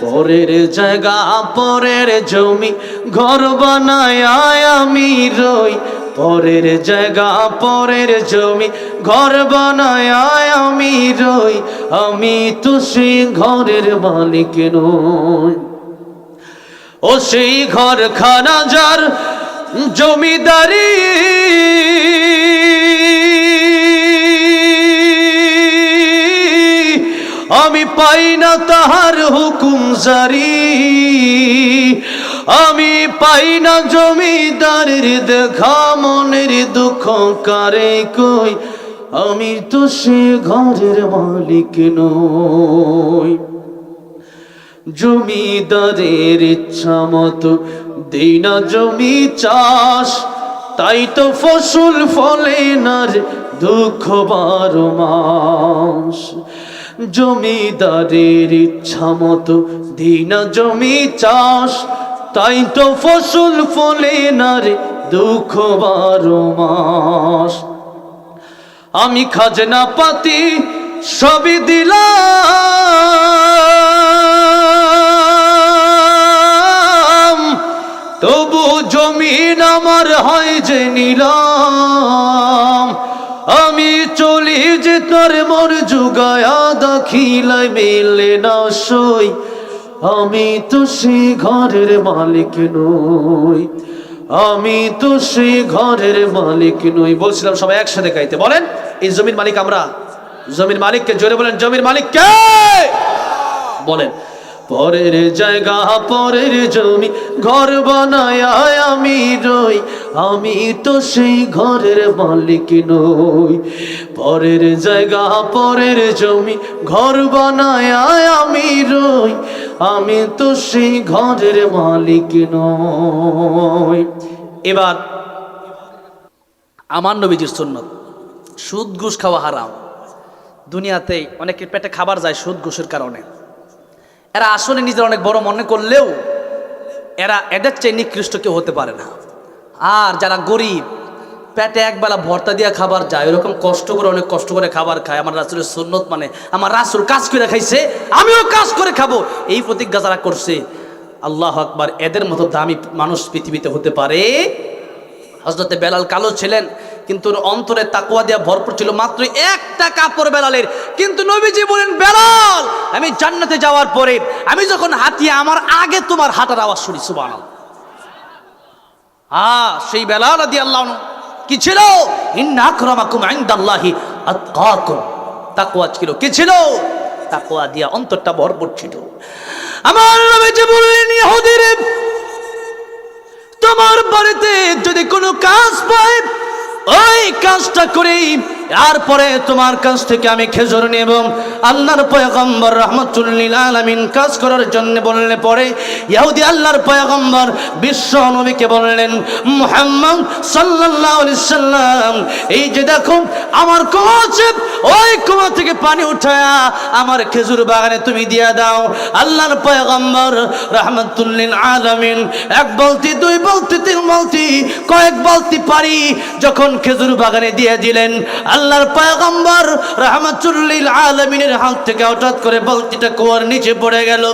পরের জায়গা, পরের জমি, ঘর বানায় আমি রই। পরের জায়গা, পরের জমি, ঘর বানায় আমি রই। আমি তো সেই ঘরের মালিক নই। ও সেই ঘর খানা যার জমিদারি। আমি পাই না তাহার হুকুম জারি। আমি পাই না জমিদারের দেখা, মনের দুঃখ কারে কই? আমি তো সে ঘরের মালিক নই। জমিদারের ইচ্ছা মতো দেই না জমি চাষ। তাই তো ফসল ফলে না দুঃখ বারো মাস। জমিদারের ইচ্ছা মতো দেই না জমি চাষ। তাই তো ফসল ফলে না রে দুঃখ বারো মাস। আমি খাজনা পাতি সবই দিলাম। তবু জমিন আমার হয় যে নিলাম। তোর মর যুগায়া দাখিলায় মেলে না সই। আমি তো সে ঘরের মালিক নই। আমি তো সে ঘরের মালিক নই। বলছিলাম সবাই একসাথে গাইতে। বলেন, এই জমির মালিক আমরা? জমির মালিককে জোরে বলেন, জমির মালিককে বলেন। পরের জায়গা, পরের জমি, ঘর বানায় আমি রই। আমি তো সেই ঘরের মালিক নই। পরের জায়গা, পরের জমি, ঘর বানায় আমি রই। আমি তো সেই ঘরের মালিক নই। এবার, আমার নবীজির সুন্নত। সুদ, ঘুষ খাওয়া হারাম। দুনিয়াতে অনেকের পেটে খাবার যায় সুদ, ঘুষের কারণে। এরা আসলে নিজের অনেক বড় মনে করলেও এরা এদের চেয়ে নিকৃষ্ট কেউ হতে পারে না। আর যারা গরিব, পেটে একবেলা ভর্তা দিয়া খাবার যায় এরকম কষ্ট করে, অনেক কষ্ট করে খাবার খায়। আমার রাসুলের সুন্নত মানে আমার রাসুল কাজ করে খাইছে, আমিও কাজ করে খাব। এই প্রতিজ্ঞা যারা করছে, আল্লাহ আকবার, এদের মতো দামি মানুষ পৃথিবীতে হতে পারে। হজরতে বেলাল কালো ছিলেন কিন্তু অন্তরে তাকুয়া দেওয়া ভরপুর ছিল মাত্র একটা কাপড় বেলালের। কিন্তু নবীজি বলেন, বেলাল, আমি জান্নাতে যাওয়ার পরে আমি যখন হাঁটি আমার আগে তোমার হাঁটার আওয়াজ শুনি সুবান আ সেই বেলাল আদি আল্লাহ কি ছিল? ইন্না আকরামাকুম ইনদাল্লাহি আতকাকুম। তাকওয়া ছিল। কি ছিল? তাকওয়া দিয়া অন্তরটা ভরপুর ছিল। আমার নবীজি বললেন ইহুদিরে তোমার বাড়িতে যদি কোনো কাজ পাই ওই কাজটা করেই তারপরে তোমার কাছ থেকে আমি খেজুর নেব। আল্লাহর পয়গম্বর রহমতুল্লিল আলমিন কাজ করার জন্য বললে পরে ইহুদি আল্লাহর পয়গম্বর বিশ্ব নবীকে বললেন, মোহাম্মদ আলাইহি সাল্লাম, এই যে দেখো, আমার কুয়া ওই কুয়া থেকে পানি উঠায়া আমার খেজুর বাগানে তুমি দিয়া দাও। আল্লাহর পয়গম্বর রহমতুল্লিল আলামিন এক বলতি, দুই বলতি, তিন বালতি, কয়েক বালতি পারি যখন খেজুর বাগানে দিয়ে দিলেন আল্লাহর পয়গম্বর রহমতুল্লিল আলমিনের হাত থেকে হঠাৎ করে বালতিটা কুয়ার নিচে পড়ে গেল।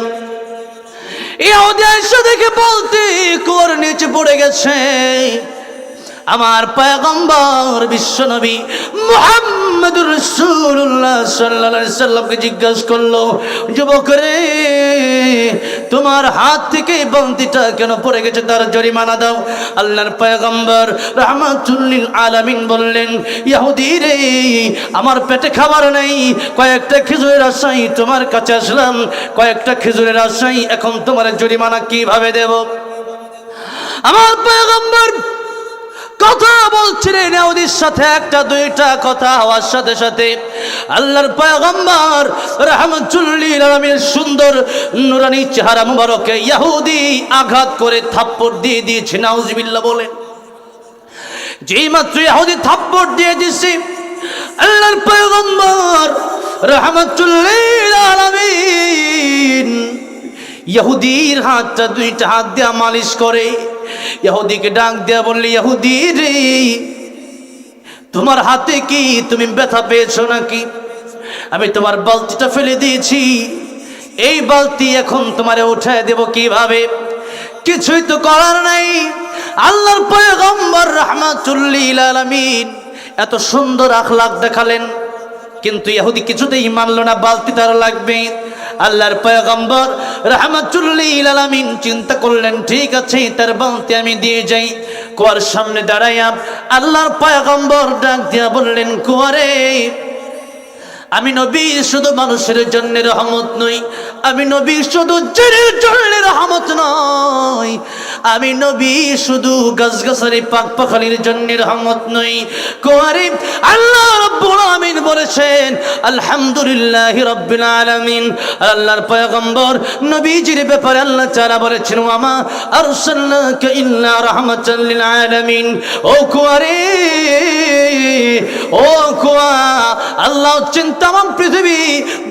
ইহুদি এসে দেখে বলতি কুয়ার নিচে পড়ে গেছে। আমার পয়গম্বর বিশ্বনবী মুহাম্মদুর রাসূলুল্লাহ সাল্লাল্লাহু আলাইহি সাল্লামকে জিজ্ঞাসা করল যুবক রে তোমার হাত থেকে বন্দিটা কেন পড়ে গেছে? তার জরিমানা দাও। আল্লাহর পয়গম্বর রাহমাতুল্লিল আলামিন বললেন, ইয়াহুদি রে, আমার পেটে খাবার নেই, কয়েকটা খেজুরের আশাই তোমার কাছে আসলাম, কয়েকটা খেজুরের আশাই এখন তোমার জরিমানা কীভাবে দেব? আমার পয়গম্বর ওদের সাথে, একটা, দুইটা কথা হওয়ার সাথে সাথে আল্লাহর পয়গম্বর রাহমাতুল্লিল সুন্দর নুরানি চেহারা মুবারকে ইহুদি আঘাত করে থাপ্পড় দিয়ে দিয়েছে, নাউজুবিল্লাহ বলে। যেই মাত্র ইহুদি থাপ্পড় দিয়ে দিছে আল্লাহর পয়গম্বর রাহমাতুল্লিল আলামিন ইহুদির হাতটা, দুইটা হাত দিয়া মালিশ করে। ইহুদিকে ডাক দেয়া বললে, ইহুদি রে, তোমার হাতে কি তুমি ব্যথা পেয়েছ নাকি? আমি তোমার বালতিটা ফেলে দিয়েছি। এই বালতি এখন তোমারে উঠায় দেব কীভাবে? কিছুই তো করার নাই। আল্লাহর পয়গম্বর রাহমাতুল্লিল আলামিন এত সুন্দর আখলাক দেখালেন। কিন্তু ইহুদি কিছুতেই মানলো না, বালতি তার লাগবে। আল্লাহর পয়গম্বর রহমতুল্লিলামিন চিন্তা করলেন, ঠিক আছে, তার বলতে আমি দিয়ে যাই। কুয়ার সামনে দাঁড়াইয়া আল্লাহর পয়গম্বর ডাক দিয়া বললেন, কুয়ারে আমি নবী, শুধু মানুষের জন্য রহমত নই। আমি নবী, শুধু জেনের জন্য রহমত নই। আমি নবী, শুধু গাছগাছালি পাক পাখালির জন্য রহমত নই। কোয়ারি, আল্লাহ রব্বুল আমিন বলেছেন, আলহামদুলিল্লাহ রব্বিল আলামিন। আল্লাহর পয়গম্বর নবীজির ব্যাপারে আল্লাহ তাআলা বলেছেন, ওয়ামা আরসালনাকা ইল্লা রাহমাতাল লিল আলামিন। ও কুয়ারে, ও কুয়া, আল্লাহ হচ্ছেন তাম পৃথিবী,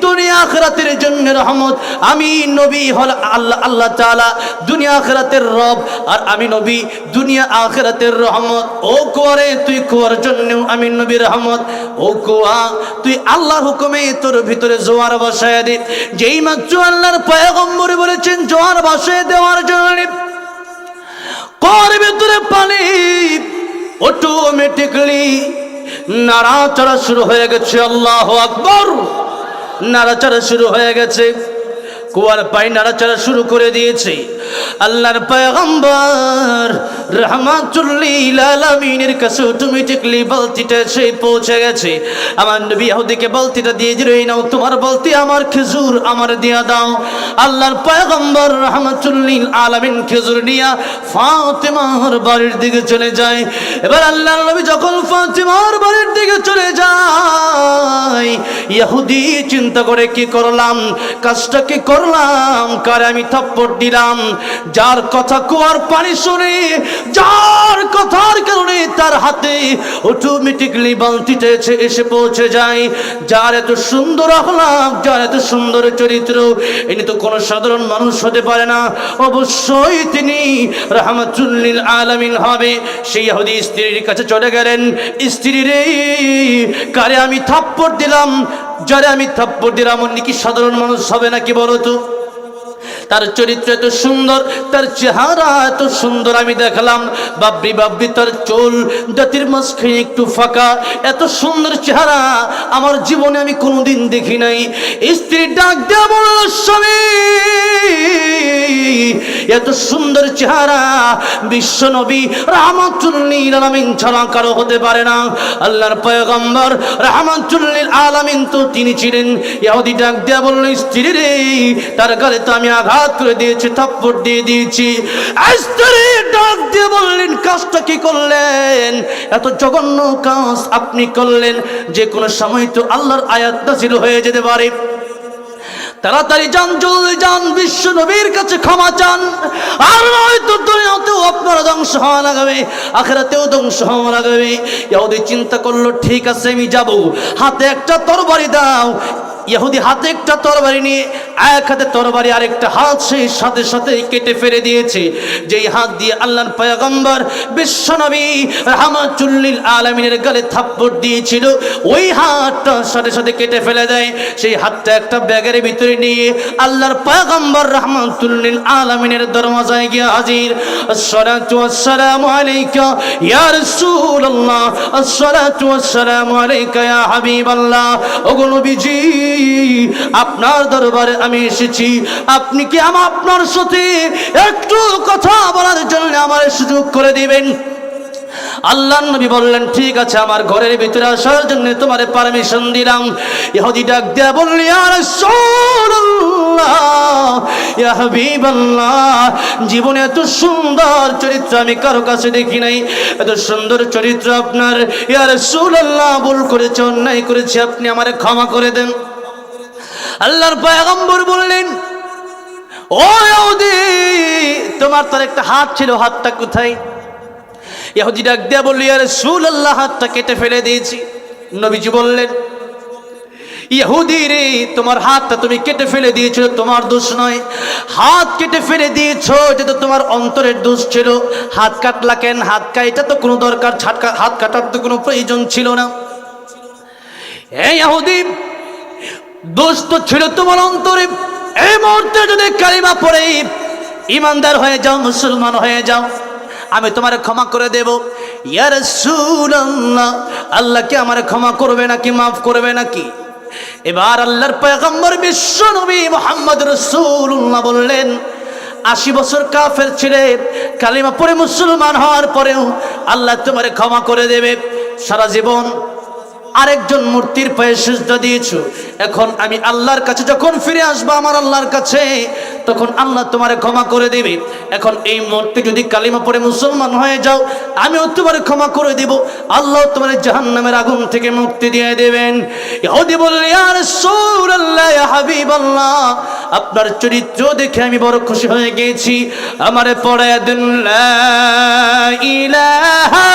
দুনিয়া আখরাতের জন্য রহমত। আমি নবী হল আল্লাহ আল্লাহ তাআলা, দুনিয়া আখরাতের রব, আর আমি নবী, দুনিয়া আখরাতের রহমত। ও কুয়ারে, তুই কুয়ার জন্য আমি নবীর রহমত। ও কুয়া, তুই আল্লাহর হুকুমে তোর ভিতরে জোয়ার বসায় দে। যেই মাত্র আল্লাহর পয়গম্বর বলেছেন, জোয়ার বসায় দেওয়ার জন্য কর ভিতরে পানি অটোমেটিকলি নাড়াচাড়া শুরু হয়ে গেছে, আল্লাহ আকবর। নাড়াচাড়া শুরু হয়ে গেছে। কুয়ার পায়ে নাড়াচাড়া শুরু করে দিয়েছে। আল্লাহর পয়গম্বর রহমাতুল্লিল আলামিনের কাছে অটোমেটিকলি বালতিটা এসে পৌঁছে গেছে। আমার নবী ইহুদিকে বালতিটা দিয়ে দিল নাও তোমার বালতি, আমার খেজুর আমার দিয়া দাও। আল্লাহর পয়গম্বর রহমাতুল্লিল আলামিন খেজুর নিয়া ফাতেমার বাড়ির দিকে চলে যায়। এবার আল্লাহর নবী যখন ফাতেমার বাড়ির দিকে চলে যায় ইহুদি চিন্তা করে, কি করলাম? কাজটা কি করলাম? কারে আমি থাপ্পড় দিলাম? যার কথা কুয়ার পানি শুনে যার কথার কারণে তার হাতে অটোমেটিকলি বালতিটা এসে পৌঁছে যায়। যার এত সুন্দর আহ্লাদ যার এত সুন্দর চরিত্র, ইনি তো কোনো সাধারণ মানুষ হতে পারে না। অবশ্যই তিনি রাহমাতুল্লিল আলামিন হবে। সেই ইহুদি স্ত্রীর কাছে চলে গেলেন। স্ত্রী রে কারে আমি থাপ্পড় দিলাম? যারে আমি থাপ্পড় দিলাম অন্য কি সাধারণ মানুষ হবে নাকি বলো তো? তার চরিত্র এত সুন্দর, তার চেহারা এত সুন্দর আমি দেখলাম। বাবরি বাবরি তার চুল জাতির মাঝখানে একটু ফাঁকা, এত সুন্দর চেহারা আমার জীবনে আমি কোনোদিন দেখি নাই। স্ত্রী ডাক দেওয়া এত সুন্দর চেহারা বিশ্ব নবী রাহমাতুল্লিল আলামিন ছাড়া কারও হতে পারে না। আল্লাহর পয়গম্বর রাহমাতুল্লিল আলামিন তো তিনি ছিলেন। ইহুদি ডাক দেয়া বলল, স্ত্রী রে, তার গালে তো আমি আঘাত করে দিয়েছি, থাপ্পড় দিয়ে দিয়েছি। ডাক দিয়ে বললেন, কাজটা কি করলেন? এত জঘন্য কাজ আপনি করলেন। যে কোনো সময় তো আল্লাহর আয়াত নাজিল হয়ে যেতে পারে। তাড়াতাড়ি যান, জলদি যান, বিশ্ব নবীর কাছে ক্ষমা চান। আর নয়তো দুনিয়াতেও আপনারা ধ্বংস হওয়া লাগাবে, আখেরাতেও ধ্বংস হওয়া লাগাবে। ইহুদি চিন্তা করল, ঠিক আছে, আমি যাব। হাতে একটা তরবারি দাও ইহুদি হাতে একটা তরবারি নিয়ে এক হাতে তরবারি আরেকটা হাত সেই সাথে সাথে কেটে ফেলে দিয়েছে। যেই হাত দিয়ে আল্লাহর পয়গম্বর বিশ্বনবী রাহমাতুল্লিল আলামিনের গালে থাপ্পড় দিয়েছিল, ওই হাতটা সাথে সাথে কেটে ফেলে দেয়। সেই হাতটা একটা ব্যাগের ভিতরে নিয়ে আল্লাহর পয়গম্বর রাহমাতুল্লিল আলামিনের দরওয়াজায় গিয়ে হাজির। আসসালাতু ওয়াসসালামু আলাইকা ইয়া রাসূলুল্লাহ, আসসালাতু ওয়াসসালামু আলাইকা ইয়া হাবিবাল্লাহ। ওগো নবীজি আপনার দরবারে আমি এসেছি। আপনি কি আমার আপনার সাথে একটু কথা বলার জন্য আমার সুযোগ করে দিবেন? আল্লাহ নবী বললেন, ঠিক আছে, আমার ঘরের ভিতরে আসার জন্য তোমার পারমিশন দিলাম। ইহুদি ডাক দেয়া বললি আর জীবনে এত সুন্দর চরিত্র আমি কারও কাছে দেখি নাই। এত সুন্দর চরিত্র আপনার। ইয়ার সুল্লাহ ভুল করেছে, অন্যায় করেছে, আপনি আমারে ক্ষমা করে দেন। আল্লাহর পয়গম্বর বললেন, ও তোমার তোর একটা হাত ছিল, হাতটা কোথায়? ইহুদি ডাক দিয়া বলল ইয়ার সুল আল্লাহ হাতটা কেটে ফেলে দিয়েছি। নবীজি বললেন, ইহুদি রে, তোমার হাতটা তুমি কেটে ফেলে দিয়েছিল তোমার দোষ নয়। হাত কেটে ফেলে দিয়েছ যেটা তোমার অন্তরের দোষ ছিল। হাত কাটলা কেন? হাত কাটা তো কোনো দরকার, হাত কাটার তো কোনো প্রয়োজন ছিল না। এই ইহুদি দোষ তো ছিল তোমার অন্তরে। এই মুহূর্তে যদি কালিমা পড়ে, ইমানদার হয়ে যাও, মুসলমান হয়ে যাও, আমি তোমার ক্ষমা করে দেব। ইয়ার আল্লাহ আল্লাহ কি আমার ক্ষমা করবে নাকি মাফ করবে নাকি? এবার আল্লাহর পয়গম্বর বিশ্ব নবী মোহাম্মদ রসুল্লাহ বললেন, আশি বছর কাফের ছেড়ে কালিমা পরে মুসলমান হওয়ার পরেও আল্লাহ তোমার ক্ষমা করে দেবে। সারা জীবন আরেকজন মূর্তির পায়ে সেজদা দিয়েছ। এখন আমি আল্লাহর কাছে যখন ফিরে আসব, আমার আল্লাহর কাছে, তখন আল্লাহ তোমারে ক্ষমা করে দেবে। এখন এই মূর্তি যদি কালিমা পড়ে মুসলমান হয়ে যাও, আমিও তোমারে ক্ষমা করে দেব। আল্লাহ তোমার জাহান্নামের আগুন থেকে মুক্তি দিয়ে দেবেন। আপনার চরিত্র দেখে আমি বড় খুশি হয়ে গেছি। আমারে পড়ায় দিন ইলাহা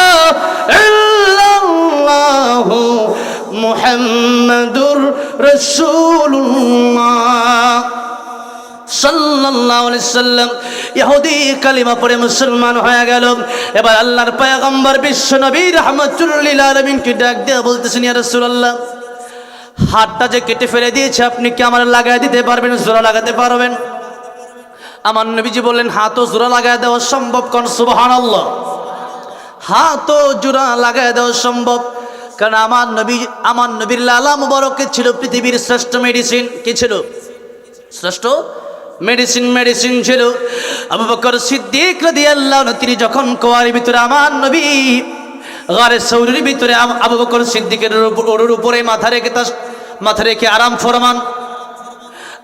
মুসলমান হয়ে গেল। এবার আল্লাহর বিশ্ব ডাক হাতটা যে কেটে ফেলে দিয়েছে, আপনি কি আমার লাগাই দিতে পারবেন, জোড়া লাগাতে পারবেন? আমার নবীজি বললেন, হাতও জোড়া লাগাই দেওয়া সম্ভব কোন? সুবহানাল্লাহ, হাতও জোড়া লাগাই দেওয়া সম্ভব। কারণ আমার নবী, আমার নবীর লালা মুবারকে ছিল পৃথিবীর শ্রেষ্ঠ মেডিসিন কি ছিল? শ্রেষ্ঠ মেডিসিন মেডিসিন ছিল। আবু বকর সিদ্দিক রাদিয়াল্লাহু আনহু, তিনি যখন কোয়ারি ভিতরে, আমার নবী গারে সৌরির ভিতরে আবু বকর সিদ্দিকের ওর উপরে মাথা রেখে তার মাথা রেখে আরাম ফরমান।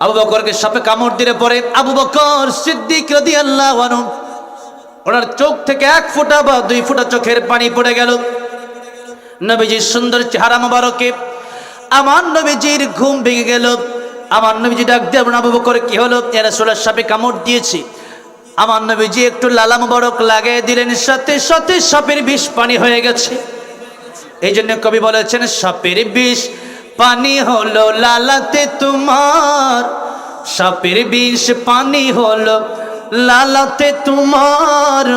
আবু বকরকে সাপে কামড় দিলে পরে আবু বকর সিদ্দিক রাদিয়াল্লাহু আনহু, ওনার চোখ থেকে এক ফোঁটা বা দুই ফোঁটা চোখের পানি পড়ে গেল। নবীজির সুন্দর চেহারা মোবারকে। আমার নবীজির ঘুম ভেঙে গেল। আমার নবীজি ডাক দিয়ে আবু করে কি হলো? এরা সোলার সাপে কামড় দিয়েছি। আমার নবীজি একটু লালা মোবারক লাগিয়ে দিলেন। সাথে সাথে সাপের বিষ পানি হয়ে গেছে। এই জন্য কবি বলেছেন, সাপের বিষ পানি হলো লালাতে তোমার। সাপের বিষ পানি হলো লালাতে তোমার।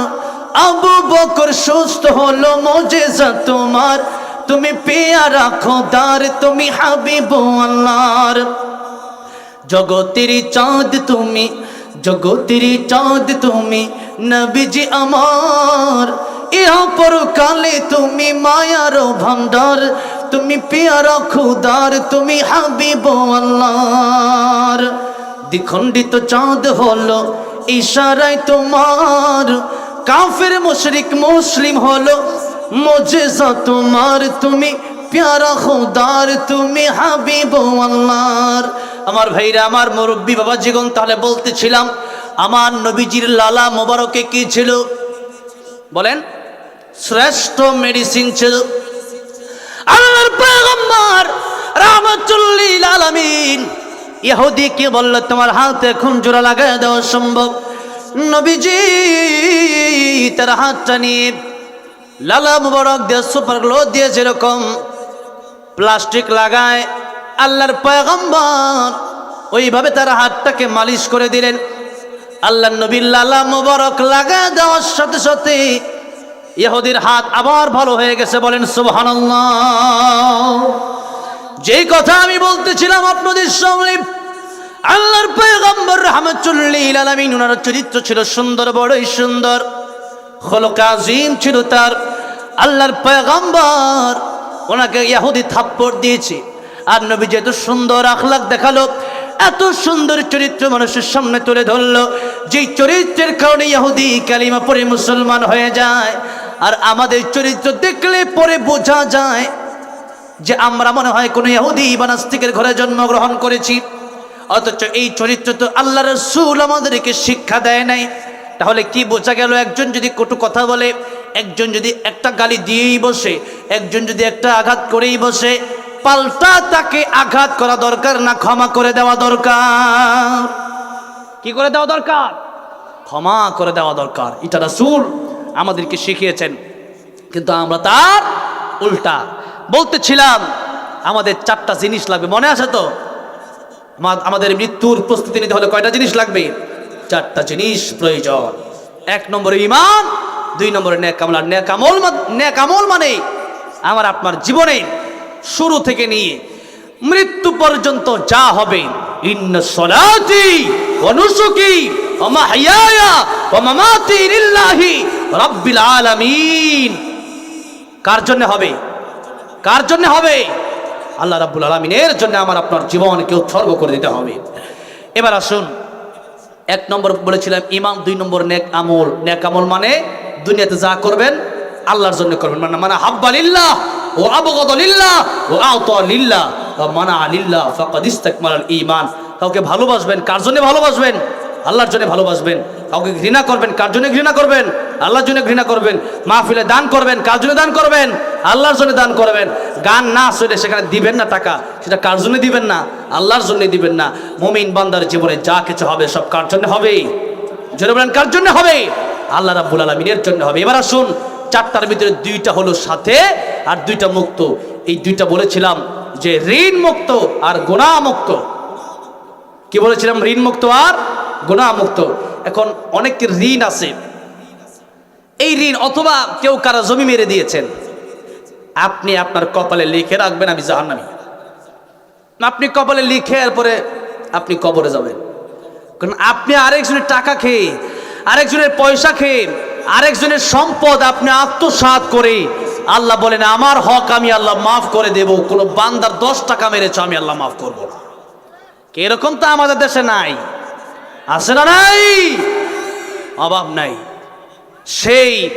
আবু বকর সুস্থ হলো, মজেজা তোমার। তুমি পেয়ারা খোদার, তুমি হাবিব আল্লাহর। জগতের চাঁদ তুমি, জগতের চাঁদ তুমি, নবীজি আমার। ইহা পরকালে তুমি মায়ার ভান্ডার তুমি পেয়ারা খুদার, তুমি হাবিব আল্লাহর। দ্বিখণ্ডিত চাঁদ হলো, ইশারায় তোমার। কাফের মুশরিক মুসলিম হলো। মজেজা তোমার, তুমি প্যারা খোদার, তুমি হাবিব আল্লাহর। আমার ভাইরা, আমার মুরব্বী বাবা জীবন তাহলে বলতেছিলাম, আমার নবীজির লালা মোবারকে কি ছিল? বলেন, শ্রেষ্ঠ মেডিসিন ছিল। আল্লাহর পয়গম্বর রাহমাতুল্লিল আলামিন, ইহুদি কি বলল, তোমার হাত এখন জোড়া লাগায় দেওয়া সম্ভব? নবীজি, তার হাতটা নিয়ে লালা মুবারক দিয়ে সুপার গ্লো দিয়ে যেরকম প্লাস্টিক লাগায়, আল্লাহর পয়গম্বর ওইভাবে তার হাতটাকে মালিশ করে দিলেন। আল্লাহ নবীর লালা মুবারক লাগা দেওয়ার সাথে সাথে ইহুদির হাত আবার ভালো হয়ে গেছে বলেন, সুবহানাল্লাহ। যেই কথা আমি বলতেছিলাম আপনাদের সামনে আল্লাহর পয়গম্বর রাহমাতুল্লিল আলামিন ওনার চরিত্র ছিল সুন্দর, বড়ই সুন্দর। খলক আজিম ছিল তার। আল্লাহর পয়গম্বর ওনাকে ইহুদি থাপ্পড় দিয়েছে। আর নবী যেহেতু সুন্দর আখলাক দেখাল, এত সুন্দর চরিত্র মানুষের সামনে তুলে ধরলো, যেই চরিত্রের কারণে ইহুদি কালিমা পরে মুসলমান হয়ে যায়। আর আমাদের চরিত্র দেখলে পরে বোঝা যায় যে আমরা মনে হয় কোনো ইহুদি বা নাস্তিকের ঘরে জন্মগ্রহণ করেছি। অথচ এই চরিত্র তো আল্লাহ রসুল আমাদেরকে শিক্ষা দেয় নাই। তাহলে কি বোঝা গেল একজন যদি কটু কথা বলে একজন যদি একটা গালি দিয়েই বসে একজন যদি একটা আঘাত করেই বসে পাল্টা তাকে আঘাত করা দরকার না ক্ষমা করে দেওয়া দরকার? কি করে দেওয়া দরকার? ক্ষমা করে দেওয়া দরকার। এটা রাসূল আমাদেরকে শিখিয়েছেন। কিন্তু আমরা তার উল্টা। বলতেছিলাম আমাদের চারটা জিনিস লাগবে। মনে আছে তো? আমাদের মৃত্যুর প্রস্তুতি নিতে হলে কয়টা জিনিস লাগবে? চারটা জিনিস প্রয়োজন। এক নম্বরে ইমান দুই নম্বরে ন্যাক আমল আর ন্যাক আমল ন্যাক আমল মানে আমার আপনার জীবনে শুরু থেকে নিয়ে মৃত্যু পর্যন্ত যা হবে। ইন্না সলাতি ওয়া নুসুকি ওয়া মাহইয়ায়া ওয়া মামাতি লিল্লাহি রাব্বিল আলামিন। কার জন্য হবে? কার জন্য হবে? আল্লাহ রাব্বুল আলামিনের জন্য আমার আপনার জীবনকে উৎসর্গ করে দিতে হবে। এবার আসুন, এক নম্বর বলেছিলাম, ইমাম দুই নম্বর নেক আমল। নেক আমল মানে দুনিয়াতে যা করবেন আল্লাহর জন্য করবেন। মানে মানে হাব্বা লিল্লাহ, ও আবগদ লিল্লাহ, ও আওতা লিল্লাহ, ও মানা লিল্লাহ, ফাকাদ ইস্তাকমালাল ঈমান। কাউকে ভালোবাসবেন, কার জন্য ভালোবাসবেন? আল্লাহর জন্য ভালোবাসবেন। কাউকে ঘৃণা করবেন, কার জন্য ঘৃণা করবেন? আল্লাহর জন্য ঘৃণা করবেন। মাহফিলে দান করবেন, কার জন্য দান করবেন? আল্লাহর জন্য দান করবেন। গান না শুনে সেখানে দিবেন না টাকা, সেটা কার জন্য দিবেন না? আল্লাহর জন্য দিবেন না। মুমিন বান্দার জীবনে যা কিছু হবে, সব কার জন্য হবে? জোরে বলেন, কার জন্য হবে? আল্লাহ রাব্বুল আলামিনের জন্য হবে। এবার আসুন, চারটার ভিতরে দুইটা হলো সাথে আর দুইটা মুক্ত। এই দুইটা বলেছিলাম যে ঋণ মুক্ত আর গোনা মুক্ত কি বলেছিলাম? ঋণ মুক্ত আর গুণা মুক্ত এখন অনেকের ঋণ আছে। এই ঋণ অথবা কেউ কারা জমি মেরে দিয়েছেন। আপনি আপনার কপালে লিখে রাখবেন, আমি জাহান্নামি। আপনি কপালে লিখে এরপরে আপনি কবরে যাবেন। কারণ আপনি আরেকজনের টাকা খেয়ে, আরেকজনের পয়সা খেয়ে, আরেকজনের সম্পদ আপনি আত্মসাৎ করে আল্লাহ বলেন, আমার হক আমি আল্লাহ মাফ করে দেব। কোনো বান্দার দশ টাকা মেরেছ, আমি আল্লাহ মাফ করব না। এরকম তো আমাদের দেশে নাই। আছে না নাই? অভাব নাই। সেই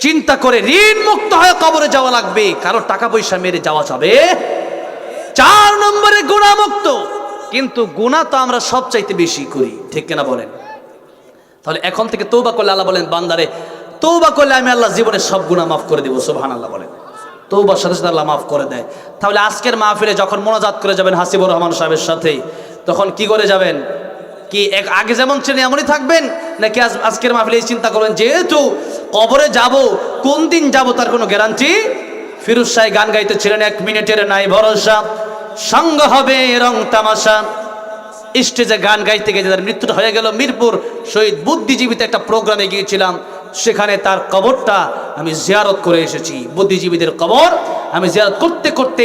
চিন্তা করে ঋণ মুক্ত হয়ে কবরে যাওয়া লাগবে। কারও টাকা পয়সা মেরে যাওয়া যাবে? চার নম্বরে গুণামুক্ত। কিন্তু গুণা তো আমরা সবচাইতে বেশি করি। ঠিক কিনা বলেন? তাহলে এখন থেকে তৌবা করলে আল্লাহ বলেন, বান্দারে তৌবা করলে আমি আল্লাহ জীবনের সব গুণা মাফ করে দেবো। সোহান আল্লাহ বলেন। তৌবার সাথে সাথে আল্লাহ মাফ করে দেয়। তাহলে আজকের মাহফিলে যখন মোনাজাত করে যাবেন হাসিবুর রহমান সাহেবের সাথে তখন কি করে যাবেন? কি এক আগে যেমন ছিলেন, এমনই থাকবেন? নাকি আজ আজকের মাহফিলে চিন্তা করবেন, যেহেতু কবরে যাব, কোন দিন যাব তার কোনো গ্যারান্টি? ফিরুজ সাহেব গান গাইতেছিলেন এক মিনিটের, নাই ভরসা। সঙ্গ হবে রং তামাশা। স্টেজে গান গাইতে গিয়ে তার মৃত্যুটা হয়ে গেল, মিরপুর শহীদ বুদ্ধিজীবীতে একটা প্রোগ্রামে গিয়েছিলাম। সেখানে তার কবরটা আমি জিয়ারত করে এসেছি। বুদ্ধিজীবীদের কবর আমি জিয়ারত করতে করতে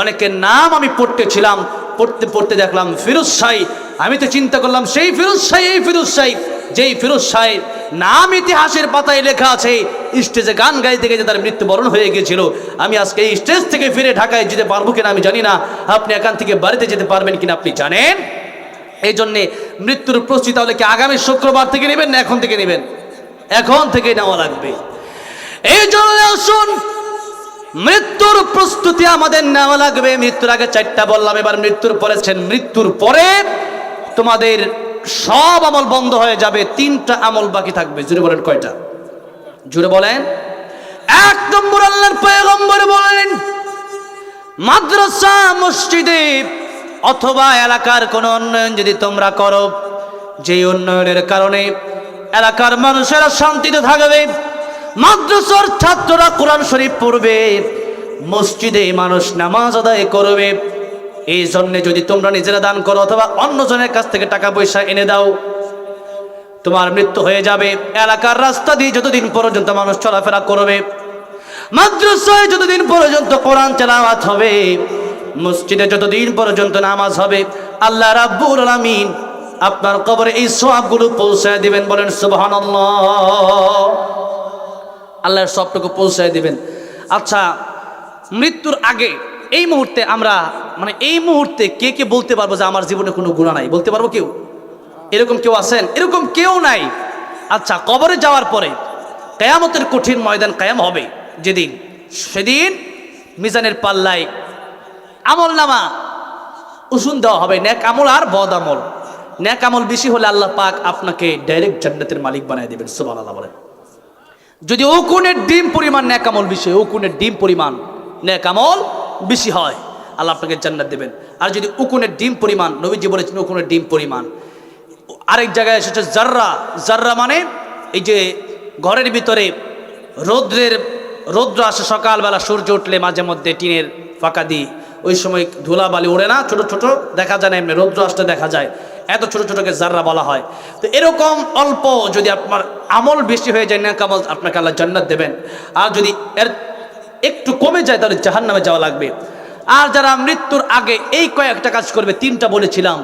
অনেকের নাম আমি পড়তেছিলাম পড়তে পড়তে দেখলাম ফিরোজ শাহী আমি তো চিন্তা করলাম, সেই ফিরোজ শাহী, এই ফিরোজ শাহী। যেই ফিরোজ শাহের নাম ইতিহাসের পাতায় লেখা আছে, স্টেজে গান গাইতে গিয়ে তার মৃত্যুবরণ হয়ে গিয়েছিল। আমি আজকে এই স্টেজ থেকে ফিরে ঢাকায় যেতে পারব কিনা আমি জানি না। আপনি এখান থেকে বাড়িতে যেতে পারবেন কিনা আপনি জানেন? এই জন্যে মৃত্যুর প্রস্তুতি তাহলে কি আগামী শুক্রবার থেকে নেবেন না এখন থেকে নেবেন? এখন থেকে নেওয়া লাগবে। এই জন্য আসুন, মৃত্যুর প্রস্তুতি আমাদের নেওয়া লাগবে। মৃত্যুর আগে চারটা বললাম, এবার মৃত্যুর পরে মৃত্যুর পরে তোমাদের সব আমল বন্ধ হয়ে যাবে, তিনটা আমল বাকি থাকবে। জুড়ে বলেন কয়টা? জুড়ে বলেন। এক নম্বর আল্লাহর পয়গম্বর বলেন, মাদ্রাসা, মসজিদে অথবা এলাকার কোনো উন্নয়ন যদি তোমরা করো যে উন্নয়নের কারণে এলাকার মানুষেরা শান্তিতে থাকবে, মাদ্রাসার ছাত্ররা কোরআন শরীফ পড়বে, মসজিদে মানুষ নামাজ আদায় করবে এই জন্যে যদি তোমরা নিজেরা দান করো অথবা অন্যজনের কাছ থেকে টাকা পয়সা এনে দাও, তোমার মৃত্যু হয়ে যাবে। এলাকার রাস্তা দিয়ে যতদিন পর্যন্ত মানুষ চলাফেরা করবে, মাদ্রাসায় যতদিন পর্যন্ত কোরআন তেলাওয়াত হবে, মসজিদে যতদিন পর্যন্ত নামাজ হবে, আল্লাহ রাব্বুল আলামিন আপনার কবরে এই সবগুলো পৌঁছায় দিবেন বলেন সুবহানাল্লাহ। আল্লাহর সবটুকু পৌঁছায় দিবেন। আচ্ছা মৃত্যুর আগে এই মুহূর্তে আমরা মানে এই মুহূর্তে কে কে বলতে পারব যে আমার জীবনে কোনো গুণা নাই? বলতে পারব কেউ? এরকম কেউ আছেন? এরকম কেউ নাই। আচ্ছা কবরে যাওয়ার পরে কেয়ামতের কঠিন ময়দান কায়াম হবে। যেদিন, সেদিন মিজানের পাল্লায় আমল নামা উসুন দেওয়া হবে। ন্যাক আমল আর বদ আমল। ন্যাক আমল বেশি হলে আল্লাহ পাক আপনাকে ডাইরেক্ট জান্নাতের মালিক বানিয়ে দেবেন। সুবান আল্লাহ বলেন। যদি উকুনের ডিম পরিমাণ ন্যাক আমল বেশি উকুনের ডিম পরিমাণ ন্যাক আমল বেশি হয়, আল্লাহ আপনাকে জান্নাত দেবেন। আর যদি উকুনের ডিম পরিমাণ, নবীজি বলেছেন উকুনের ডিম পরিমাণ। আরেক জায়গায় এসেছে জাররা। জাররা মানে এই যে ঘরের ভিতরে রৌদ্রের, রৌদ্র আসে সকালবেলা, সূর্য উঠলে মাঝে মধ্যে টিনের ফাঁকা দিই। ওই সময় ধুলা বালি ওড়ে না, ছোট ছোট দেখা যায় না, এমনি রৌদ্র আসতে দেখা যায়। এত ছোট ছোটকে জাররা বলা হয়। তো এরকম অল্প যদি আপনার আমল বেশি হয়ে যায় না কামল আপনাকে আল্লাহ জান্নাত দেবেন। আর যদি এর একটু কমে যায় তাহলে জাহান নামে যাওয়া লাগবে। আর যারা মৃত্যুর আগে এই কয়েকটা কাজ করবে, তিনটা বলেছিলাম।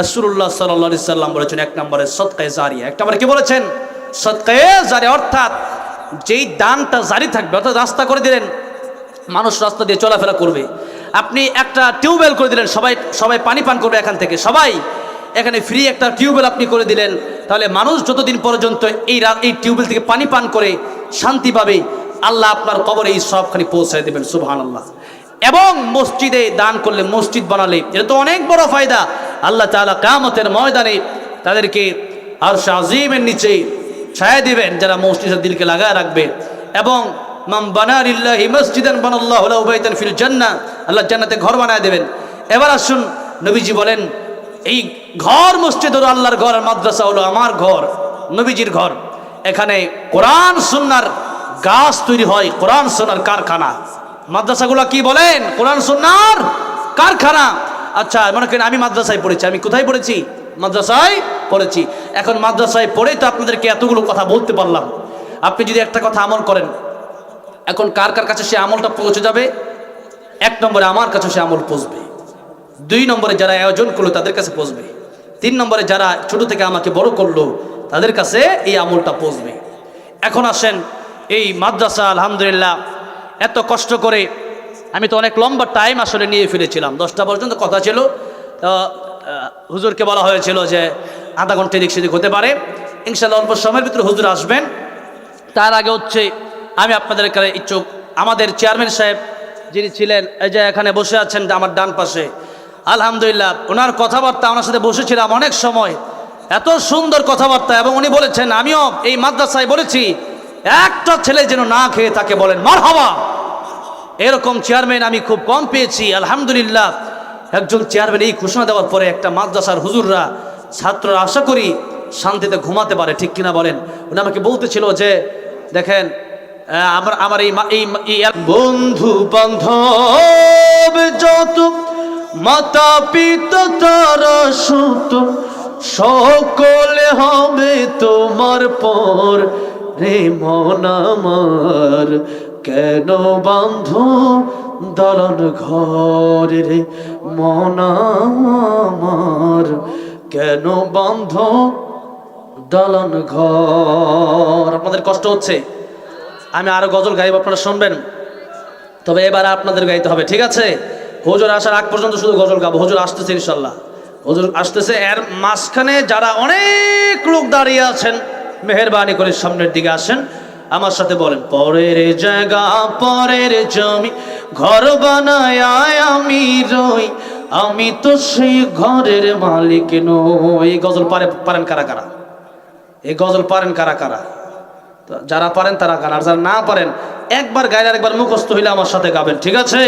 রাসূলুল্লাহ সাল্লাল্লাহু সাল্লাম বলেছেন, এক নম্বরে সদকায়ে জারিয়া, এক নম্বরে কি বলেছেন? সদকায়ে জারিয়া অর্থাৎ যেই দানটা জারি থাকবে, অর্থাৎ রাস্তা করে দিলেন, মানুষ রাস্তা দিয়ে চলাফেরা করবে। আপনি একটা টিউবওয়েল করে দিলেন, সবাই সবাই পানি পান করবে এখান থেকে, সবাই। এখানে ফ্রি একটা টিউবওয়েল আপনি করে দিলেন, তাহলে মানুষ যতদিন পর্যন্ত এই এই টিউবওয়েল থেকে পানি পান করে শান্তি পাবে আল্লাহ আপনার কবরে এই সবখানি পৌঁছায় দেবেন সুবহান আল্লাহ এবং মসজিদে দান করলে, মসজিদ বানালে, এটা তো অনেক বড় ফায়দা। আল্লাহ তাআলা কামতের ময়দানে তাদেরকে আর আজিমের নিচে ছায়া দিবেন, যারা মসজিদের দিলকে লাগায় রাখবে। এবং মাম বানারিল্লাহি মসজিদান বানাল্লাহু লাহু বাইতান ফিল জান্নাহ, আল্লাহ জান্নাতে ঘর বানায় দেবেন। এবার আসুন, নবীজি বলেন, এই ঘর মসজিদ হলো আল্লাহর ঘর আর মাদ্রাসা হলো আমার ঘর, নবীজির ঘর। এখানে কোরআন, সুন্নার গাছ তৈরি হয় কোরআন সোনার কারখানা। মাদ্রাসাগুলো কি বলেন? কোরআন সোনার কারখানা। আচ্ছা মনে করেন আমি মাদ্রাসায় পড়েছি। আমি কোথায় পড়েছি? মাদ্রাসায় পড়েছি। এখন মাদ্রাসায় পড়েই তো আপনাদেরকে এতগুলো কথা বলতে পারলাম। আপনি যদি একটা কথা আমল করেন, এখন কার কার কাছে সে আমলটা পৌঁছে যাবে? এক নম্বরে আমার কাছে সে আমল পৌঁছবে। দুই নম্বরে যারা আয়োজন করল, তাদের কাছে পৌঁছবে। তিন নম্বরে যারা ছোট থেকে আমাকে বড় করল, তাদের কাছে এই আমলটা পৌঁছবে। এখন আসেন এই মাদ্রাসা, আলহামদুলিল্লাহ, এত কষ্ট করে আমি তো অনেক লম্বা টাইম আসলে নিয়ে ফিরেছিলাম। দশটা পর্যন্ত কথা ছিল। হুজুরকে বলা হয়েছিল যে আধা ঘণ্টা এদিক সেদিক হতে পারে। ইনশাল্লাহ অল্প সময়ের ভিতরে হুজুর আসবেন। তার আগে হচ্ছে আমি আপনাদের কাছে ইচ্ছুক, আমাদের চেয়ারম্যান সাহেব যিনি ছিলেন, এই যে এখানে বসে আছেন আমার ডান পাশে, আলহামদুলিল্লাহ, ওনার কথাবার্তা আমার সাথে বসেছিলাম অনেক সময়। এত সুন্দর কথাবার্তা এবং উনি বলেছেন, আমিও এই মাদ্রাসায় বলেছি একটা ছেলে যেন না খেয়ে তাকে বলেন মার হওয়া এরকম চেয়ারম্যান আমি খুব কম পেয়েছি, আলহামদুলিল্লাহ। একজন চেয়ারম্যান এই ঘোষণা দেওয়ার পরে একটা মাদ্রাসার হুজুররা, ছাত্ররা আশা করি শান্তিতে ঘুমাতে পারে, ঠিক কিনা বলেন? উনি আমাকে বলতেছিল যে, দেখেন আমার আমার এই বন্ধু বান্ধব, যত মাতা পিতা তারা সকলে হবে তোমার পর। রে মন আমার, কেন বান্ধ দলন ঘর রে মন আমার? কেন বান্ধ দলন ঘর? আপনাদের কষ্ট হচ্ছে? আমি আরও গজল গাইব, আপনারা শুনবেন। তবে এবার আপনাদের গাইতে হবে, ঠিক আছে? হুজুর আসার আগ পর্যন্ত শুধু গজল গাবো, হুজুর আসতেছে ইনশাল্লাহ হুজুর আসতেছে, এর মাঝখানে যারা অনেক লোক দাঁড়িয়ে আছেন মেহরবানি করে সামনের দিকে আসেন। আমার সাথে বলেন, পরের জায়গা, পরের জমি, ঘর বানায় আমি রই। আমি তো সেই ঘরের মালিক নই। এই গজল পারে পারেন কারা কারা? এই গজল পারেন কারা কারা? যারা পারেন তারা গান, আর যারা না পারেন, একবার গাইলে একবার মুখস্থ হইলে আমার সাথে গাবেন, ঠিক আছে?